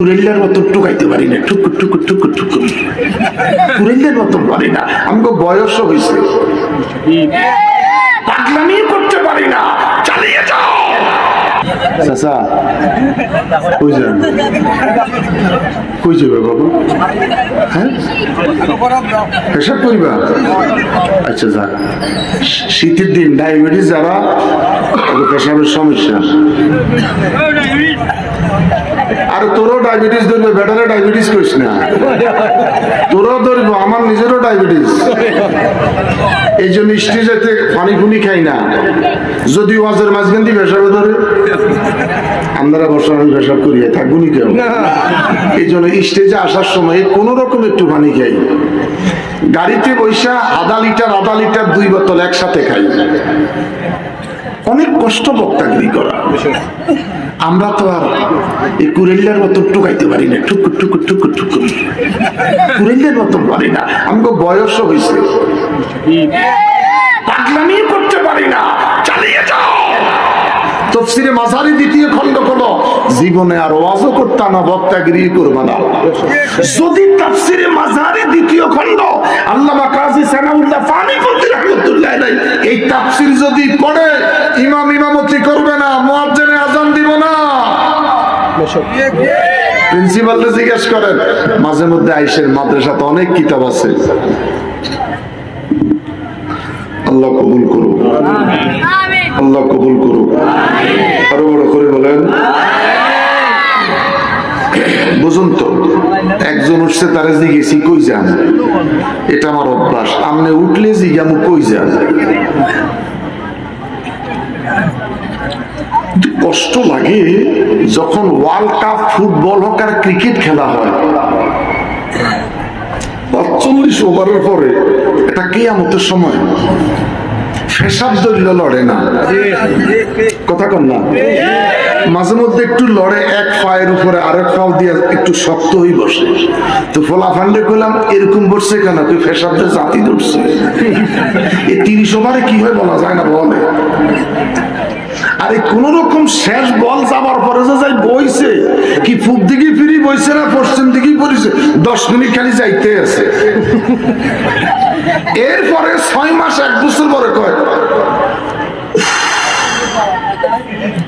কুরেল্লার মতো টুকাইতে পারি না। টুকুর টুকুর টুকুর টুকুর কুরেল্লার মতো পারি না। আমাকে বয়স হয়েছে পাগলামি করতে পারি না। চালিয়ে যাও। চাচা হ্যাঁ? পেশাব করিবা? আচ্ছা যাক শীতের দিন ডায়াবেটিস যারা পেশাবের সমস্যা। আর তোরও ডায়াবেটিস ধরবে বেটারে ডায়াবেটিস করিস না। তোরও ধরবো, আমার নিজেরও ডায়াবেটিস। এই জন্য স্টেজেতে পানি ফুনি খাই না। যদি ওয়াজের মাঝখান দিয়ে পেশাবে ধরে। আপনারা বসে আমি পেশাব করিয়ে থাকব নি। কেউ এই জন্য স্টেজে আসার সময় কোন রকম একটু পানি খাই। গাড়িতে বৈশা আধা লিটার আধা লিটার দুই বোতল একসাথে খাই। অনেক কষ্ট বক্তাগিরি করা। আমরা তো আর এই কুরেল্লার মতো টুকাইতে পারি না টুকুর টুকুর টুকুর টুকুর কুরেল্লার মতো পারি না। আমাকে বয়স হয়েছে তফসিরে মাসারি দ্বিতীয় খণ্ড কোন? জীবনে আর ওয়াজও করতা না বক্তাগিরি করবা না। যদি তাফসিরে মাজারি দ্বিতীয় খণ্ড, আল্লামা কাজী সানাউল্লাহ ফানি ফতি রহমতুল্লাহ এই তাফসির যদি পড়ে, ইমাম ইমামতি করবে না, মুয়াজ্জিনে আজান দিব না। প্রিন্সিপালকে জিজ্ঞেস করেন, মাঝে মধ্যে আইসের মাদ্রাসাতে অনেক কিতাব আছে। আল্লাহ কবুল করুক। আল্লাহ কবুল করুক। আরও বড় করে বলেন, বুঝুন তো, একজন উঠছে তারা জিগেছি কই যান? এটা আমার অভ্যাস। আমনে উঠলে জিগামু কই যান? কষ্ট লাগে যখন ওয়ার্ল্ড কাপ ফুটবল, হোক আর ক্রিকেট খেলা হয়। পাঁচচল্লিশ ওভারের পরে, এটা কেয়ামতের সময়? ফেসাব দলীয় লড়ে না। কথা কন না? মাঝে মধ্যে একটু লড়ে, এক পায়ের উপরে আরেক পাও দিয়ে একটু শক্ত হয়ে বসে। তো ফোলা ফান্ডে এরকম বসছে কেন? তুই ফেসাবদের জাতি ধরছে এই তিরিশ ওভারে কি হয় বলা যায় না, বলে। আরে কোন রকম শেষ বল যাবার পরে যে যাই বইছে, কি পূব দিকে ফিরি বইছে না পশ্চিম দিকে পড়িছে, দশ মিনিট খালি যাইতে আছে। এরপরে ছয় মাস এক বছর পরে কয়?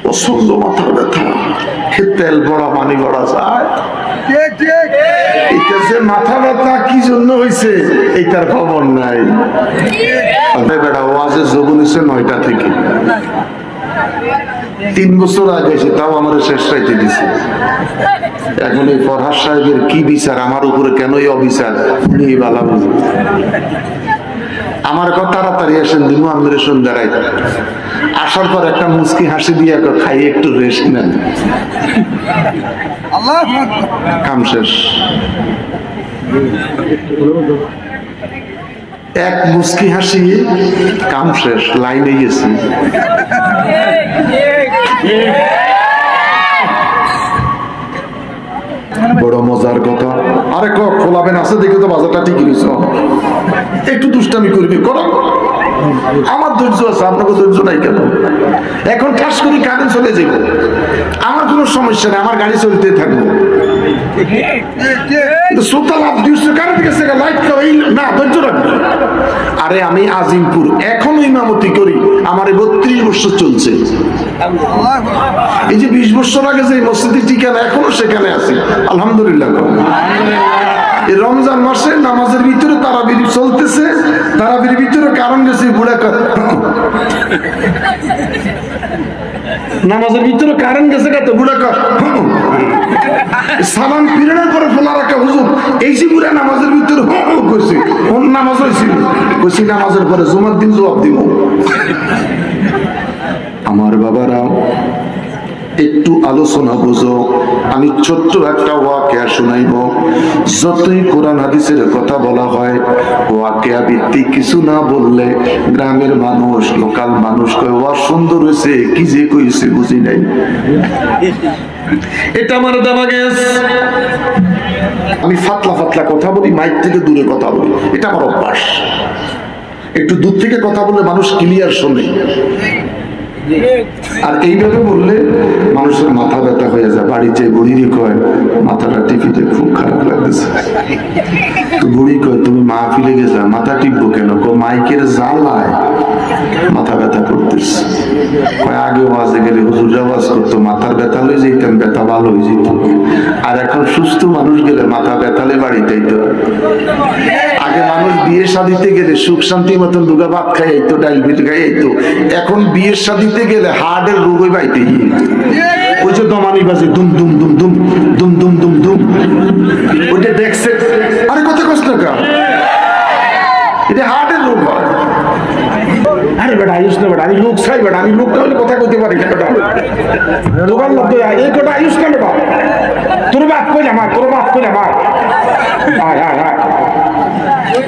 প্রচণ্ড মাথা ব্যথা। সে তেল বড়া পানি বড়া যায়। এটা যে মাথা ব্যথা কি জন্য হয়েছে এইটার খবর নাই। বেটা ওয়াজে হয়েছে নয়টা থেকে। তিন বছর আগে এসে তাও আমার শেষ রাইতে দিছে। এখন এই ফরহাদ সাহেবের কি বিচার? আমার উপরে কেনই অবিচার? উনি বালা বুঝে আমার কথা তাড়াতাড়ি আসেন দিমু আমাদের সন্ধ্যা আসার পর একটা মুচকি হাসি দিয়ে খাই একটু রেস্ট নেন। কাম শেষ। এক মুচকি হাসি কাম শেষ, লাইনে গেছি। বড় মজার কথা। আরে ক খোলাবেন আছে, দেখে তো বাজারটা ঠিকই রয়েছে। একটু দুষ্টামি করবি করো আমার ধৈর্য আছে, আপনাকে ধৈর্য নাই কেন? এখন ঠাস করে কারেন্ট চলে যাব আমার কোনো সমস্যা নেই, আমার গাড়ি চলতে থাকব। কিন্তু সুতা লাভ দিচ্ছে গেছে লাইট এই না, ধৈর্য রাখবে আরে, আমি আজিমপুর ইমামতি করি। আমার বত্রিশ বছর চলছে। এই যে বিশ বছর আগে যে মসজিদের ঠিকানা, এখনও সেখানে আছে। আলহামদুলিল্লাহ। এই রমজান মাসে নামাজের ভিতরে তারাবির চলতেছে। তারাবির ভিতরে কারণ গেছে বুড়া নামাজের ভিতরে কারণ গেছে কত বুড়া কর সালাম ফিরানোর পরে ফেলার একটা হুজুর এই যে বুড়া নামাজের ভিতরে কইছি। কোন নামাজ হয়েছিল কইছি নামাজের পরে জুমার দিন জবাব দিব। আমার বাবারা একটু আলোচনা বুঝো। আমি ছোট্ট একটা ওয়াকেয়া শুনাইব। যতই কোরআন হাদিসের কথা বলা হয়, ওয়াকেয়া ভিত্তিক কিছু না বললে গ্রামের মানুষ, লোকাল মানুষ কয়, ওয়া, সুন্দর হয়েছে কি যে কইছে বুঝি নাই। এটা আমার দেওয়া গেছ আমি ফাতলা ফাতলা কথা বলি, মাইক থেকে দূরে কথা বলি। এটা আমার অভ্যাস। একটু দূর থেকে কথা বললে মানুষ ক্লিয়ার শোনে। আর এইভাবে বললে মানুষের মাথা ব্যথা হয়ে যায় বাড়ির যে বুড়িরই কয়, মাথাটা টিপিতে খুব খারাপ লাগতেছে। তো বুড়ি কয়, তুমি মা ফিরে গেছে মাথা টিপবো কেন? কো মাইকের জ্বালায় মাথা ব্যথা করতেছে। কয়, আগে ওয়াজে গেলে হুজুররা ওয়াজ করতো, মাথার ব্যথা লয়ে যেতাম ব্যথা ভালো হয়ে যেত। আর এখন সুস্থ মানুষ গেলে মাথা ব্যথালে বাড়িতে তো আগে মানুষ বিয়ে শাদিতে গেলে সুখ শান্তি মতন দুগা ভাত খাই আইতো ডাল পিট খাই আইতো এখন বিয়ের শাদিতে গেলে হার্টের রোগ ওই বাইতে ওই যে দমানি বাজে, দুম দুম দুম দুম দুম দুম দুম দুম। ওইটা দেখছে, আরে কত কষ্ট কা এটা হার্টের রোগ হয়। আরে বেটা, আয়ুষ না বেটা, আমি লোক চাই বেটা, আমি লোক হলে কথা কইতে পারি না বেটা। দোকান লোক এই কটা আয়ুষ না বেটা। তোর বাপ কই আমার, তোর বাপ কই আমার। আয় আয় আয়।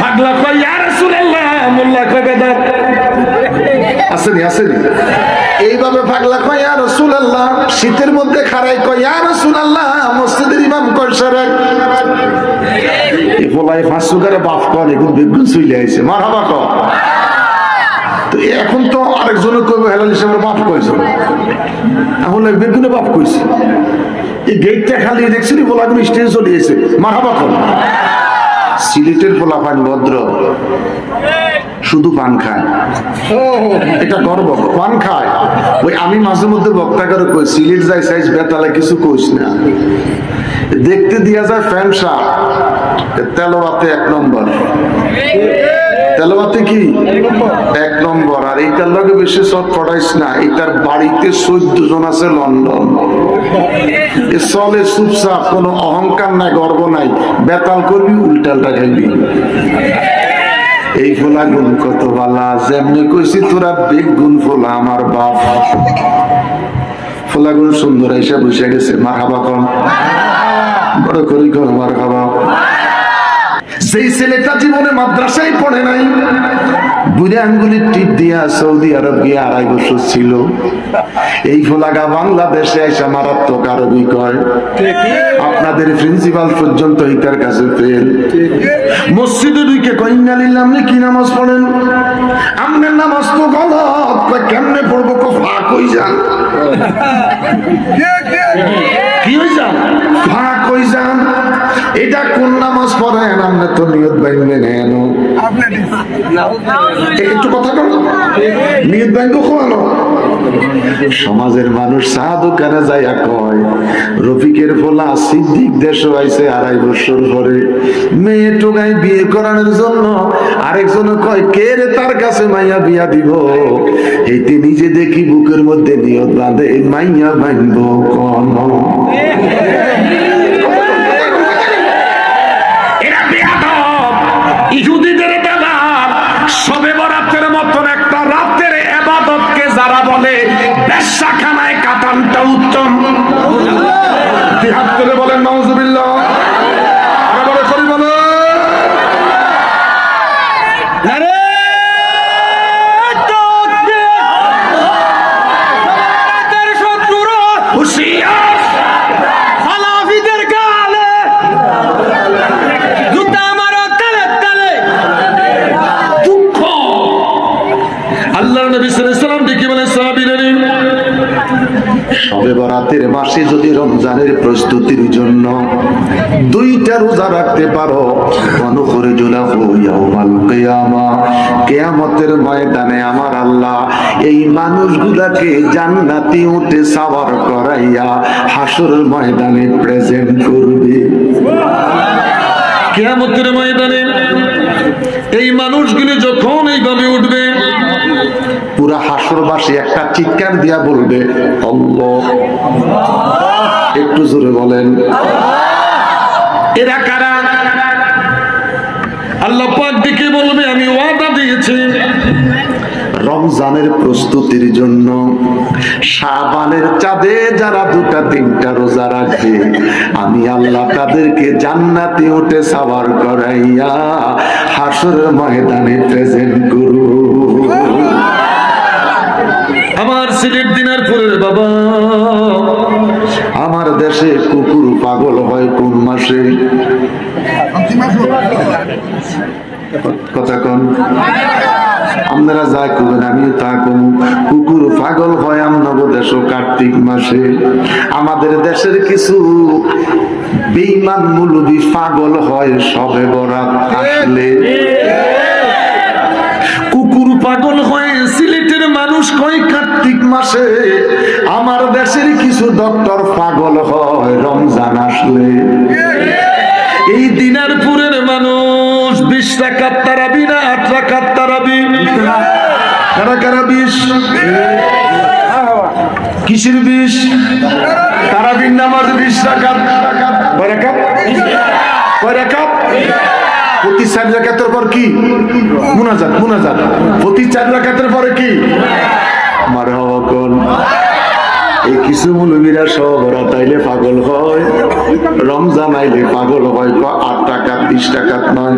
পাগলা কয়, ইয়া রাসূলুল্লাহ, মোল্লা কয়, বেদাত। আসেনি আসেনি। এইভাবে পাগলা কয়, ইয়া রাসূলুল্লাহ। শীতের মধ্যে খাড়াই কয়, ইয়া রাসূলুল্লাহ, মসজিদের ইমাম কয় এই বলাই পাঁচশো করে বাপ কন এখন বেগুন চলে আইছে। মার হাবা কন তো এখন তো আরেকজনে কইবে, হেলাল হিসেবে বাপ কইছে। এখন বেগুনে বাপ কইছে। এই গেটটা খালি দেখছিলি বলাগুলো স্টেজে চলে এসে মার হাবা কন সিলেটের পোলাপান ভদ্র, শুধু পান খায়। এটা গর্ব। পান খায়। ওই আমি মাঝে মধ্যে বক্তা করে কই, সিলেট যাই, সাইজ বেতালে কিছু কইস না। দেখতে দিয়া যায় ফ্যান শার্ট তেলোয়াতে এক নম্বর। তেলোয়াতে কি? এক নম্বর, আর এইটার লগে বেশি সব পড়াইস না এটার বাড়িতে চোদ্দ জন আছে লন্ডন। চলে চুপচাপ, কোনো অহংকার নাই, গর্ব নাই। বেতাল করবি, উল্টালটা খাইবি। এই ফোলা গুণ কত বালা, যেমনি কইছি তোরা বেগুন ফোলা আমার বাপ। ফোলা গুণ সুন্দর এসে বসে গেছে মার খাবা কম। বড় করি কর মার খাবা সেই ছেলেটা জীবনে মাদ্রাসায় পড়ে নাই বুড়ে আঙ্গুলির টিপ দিয়া সৌদি আরব গিয়ে আড়াই বছর ছিল। এই ফোলাগা বাংলাদেশে এসে মারাত্মক আরবি কয়। আপনাদের প্রিন্সিপাল পর্যন্ত ইতার কাছে ফেল। মসজিদে ঢুকে কইনা নিলাম কি নামাজ পড়েন? আমনের নামাজ তো গলত। কেমনে পড়ব? কো ফাঁক হই যান। কি হই যান? ফাঁক হই যান। এটা কোন নামাজ পড়েন? আপনি তো নিয়ত বাইনে নেন। একটু কথা বল। নিয়ত বাইন খোয়ানো সমাজের মানুষ চা দোকানে যাইয়া কয় রফিকের ফোলা সিদ্দিক দেশ আইছে আড়াই বছর পরে। মেয়ে টোগাই বিয়ে করানোর জন্য আরেকজন কয় কে রে তার কাছে মাইয়া বিয়া দিব? এইতে নিজে দেখি বুকের মধ্যে নিয়ত বাঁধে মাইয়া বাঁধব কন? সবে বরাতের মাসে যদি রমজানের প্রস্তুতির জন্য দুইটা রোজা রাখতে পারো অনুকরে জুলা ইয়াউমাল কিয়ামা। কিয়ামতের ময়দানে আমার আল্লাহ এই মানুষগুলাকে জান্নাতি উঠে সাওয়ার করাইয়া হাসর ময়দানে প্রেজেন্ট করবে। কেয়ামতের ময়দানে এই মানুষগুলি যখন এইভাবে উঠবে পুরা হাসরবাসী একটা চিৎকার দিয়া বলবে একটু জোরে বলেন। এরা কারা? আল্লাহ পাক ডেকে বলবে আমি ওয়াদা দিয়েছি। রমজানের প্রস্তুতির জন্য সাবানের চাঁদে যারা দুটা তিনটা রোজা রাখবে আমি আল্লাহ তাদেরকে জান্নাতে উঠে সাবার করাইয়া হাসরের ময়দানে প্রেজেন্ট করু। সিলেট দিনারপুরের বাবা, আমার দেশে কুকুর পাগল হয় কোন মাসে? কথা কন। যা করবেন তা কুকুর পাগল হয় দেশ কার্তিক মাসে। আমাদের দেশের কিছু বেইমান মুলুবি পাগল হয় সবে বরাত আসলে। কুকুর পাগল হয়ে কয় কার্তিক মাসে আমার দেশের কিছু ডক্টর পাগল হয় রমজান আসলে। এই দিনারপুরের মানুষ বিশ টাকার তারাবি না আট টাকার তারাবি? বিষ কিসের বিষ তারা নামাজ পর কি? পরে কি? মার হওয়া কোন এই কিছু মুলবিরা সব রাতাইলে পাগল হয়। রমজান আইলে পাগল হয় আট টাকা, বিশ টাকা, নয়।